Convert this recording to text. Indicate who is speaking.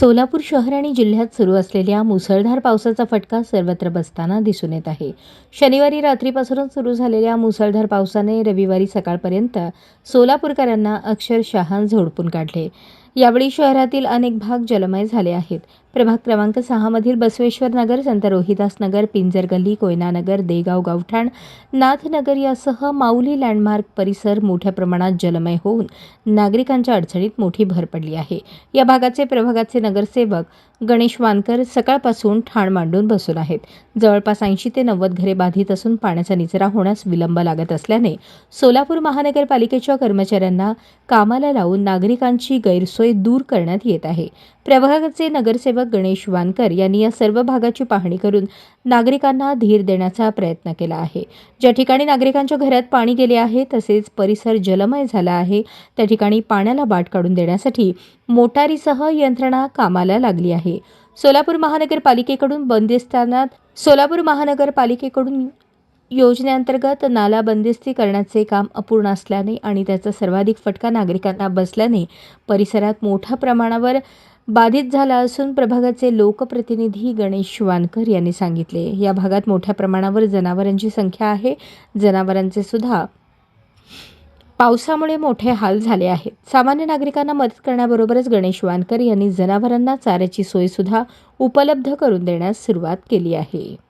Speaker 1: सोलापूर शहर आणि जिल्ह्यात सुरू असलेल्या मुसळधार पावसाचा फटका सर्वत्र बसताना दिसून येत आहे. शनिवारी रात्रीपासूनच सुरू झालेल्या मुसळधार पावसाने रविवारी सकाळपर्यंत सोलापूरकरांना अक्षरशः झोडपून काढले. यावेळी शहरातील अनेक भाग जलमय झाले आहेत. प्रभाग क्रमांक सहामधील बसवेश्वर नगर संत रोहिदास नगर पिंजर गल्ली कोयनानगर देगाव गावठाण नाथनगर यासह माऊली लँडमार्क परिसर मोठ्या प्रमाणात जलमय होऊन नागरिकांच्या अडचणीत मोठी भर पडली आहे. या भागाचे प्रभागाचे नगरसेवक गणेश वानकर सकाळपासून ठाण मांडून बसून आहेत. जवळपास ऐंशी ते नव्वद घरे बाधित असून पाण्याचा निचरा होण्यास विलंब लागत असल्याने सोलापूर महानगरपालिकेच्या कर्मचाऱ्यांना कामाला लावून नागरिकांची गैरसोय दूर करण्यात येत आहे. प्रभागाचे नगरसेवक गणेश वानकर यांनी या सर्व भागाची पाहणी करून नागरिकांना धीर देण्याचा प्रयत्न केला आहे. ज्या ठिकाणी नागरिकांच्या घरात पाणी गेले आहे तसेच परिसर जलमय झाला आहे त्या ठिकाणी पाण्याला बाट काढून देण्यासाठी मोटारीसह यंत्रणा कामाला लागली आहे. सोलापूर महानगरपालिकेकडून बंदिस्तानात सोलापूर महानगरपालिकेकडून योजनेअंतर्गत नाला बंदिस्ती करण्याचे काम अपूर्ण असल्याने आणि त्याचा सर्वाधिक फटका नागरिकांना बसल्याने परिसरात मोठ्या प्रमाणावर बाधित झाला असून प्रभागाचे लोकप्रतिनिधी गणेश वानकर यांनी सांगितले. या भागात मोठ्या प्रमाणावर जनावरांची संख्या आहे. जनावरांचे सुद्धा पावसामुळे मोठे हाल झाले आहेत. सामान्य नागरिकांना मदत करण्याबरोबरच गणेश वानकर यांनी जनावरांना चाऱ्याची सोयसुद्धा उपलब्ध करून देण्यास सुरुवात केली आहे.